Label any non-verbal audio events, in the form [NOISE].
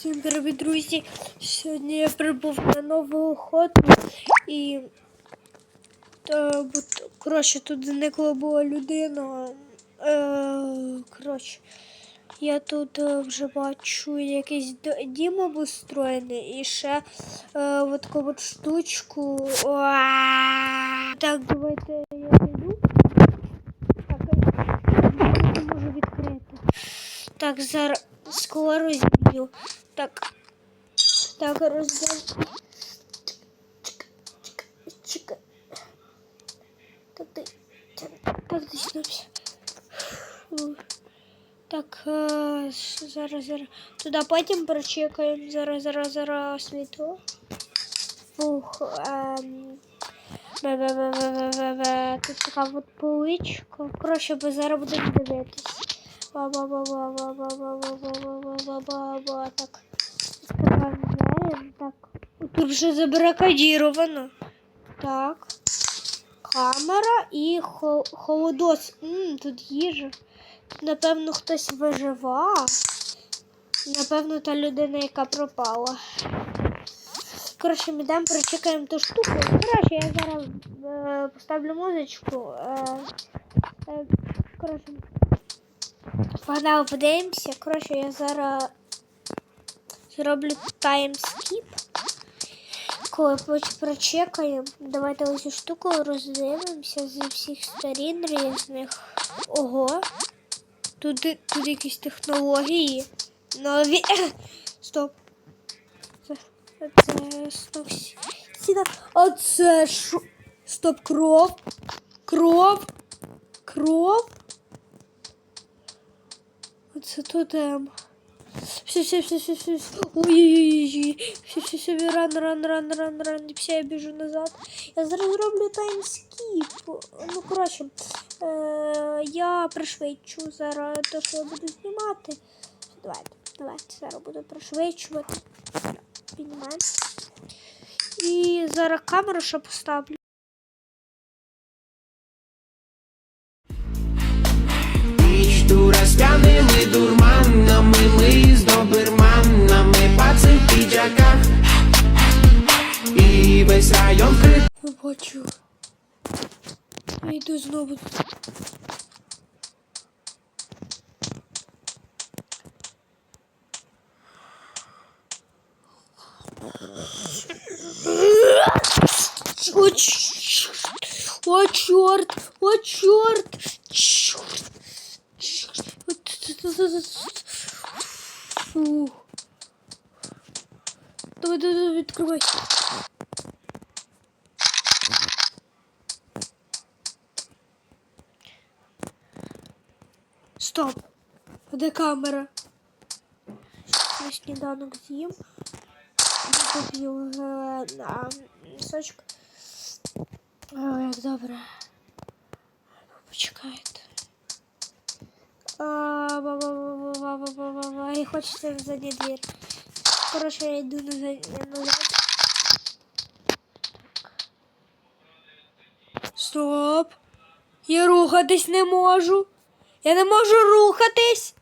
Всім привіт, друзі! Сьогодні я прибув на нову охоту і та, бо, коротше, тут зникла була людина. Е, коротше, я тут е, вже бачу якийсь дім обустроєний і ще е, от таку от штучку. Уа! Так, давайте я зайду. Так, не можу відкрити. Так, зараз скло розіб'ю. Так. Так, розбив. Чекай. Так, ти. Так, ти снувся. Так, е, с- зараз, зараз. Туди потім прочекаємо. Зараз, зараз, зараз світло. Фух. Ем. Бе-бе-бе-бе-бе-бе. Тут така от поличка. Коротше, бо зараз будемо дивитись. Ба-ба-ба-ба-ба-ба-ба-ба-ба-ба-ба-ба. Так. Відкриваємо. Так. Тут вже забаракадіровано. Так. Камера і хо- холодос. М, тут їжа. Тут, напевно, хтось виживав. Напевно, та людина, яка пропала. Коротше, ми йдемо, прочекаємо ту штуку. Коротше, я зараз е, поставлю музичку. Е, е, коротше, Погнали, подивимося. Коротше, я зараз зроблю таймскіп. Коли прочекаємо, давайте ось цю штуку роздивимося зі всіх сторін різних. Ого. Тут, тут якісь технології. Нові. [COUGHS] Стоп. Це, це стоп. Сіда. А це що? Стоп, кров. Кров. Кров. Оце тотем. Все, все, все, все, все. Ой-ой-ой. Все, все, все, ран, ран, ран, ран, ран. Все, я біжу назад. Я зараз зроблю таймскіп. Ну, коротше, е- я пришвидшу зараз те, що я буду знімати. Давайте, давайте, зараз буду пришвидшувати. Піднімаємо. І зараз камеру ще поставлю. Весь район крит Я. Я йду знову. О, ч- о, черт! О, черт! Черт! Черт! Фу. Давай, давай, давай, відкривай. Стоп. Де камера? На сніданок з'їм. Поп'ю е, на сочок. О, як добре. Почекайте. І хочеться в задній двір. Коротше, я йду на задній. Стоп. Я рухатись не можу. Я не можу рухатись.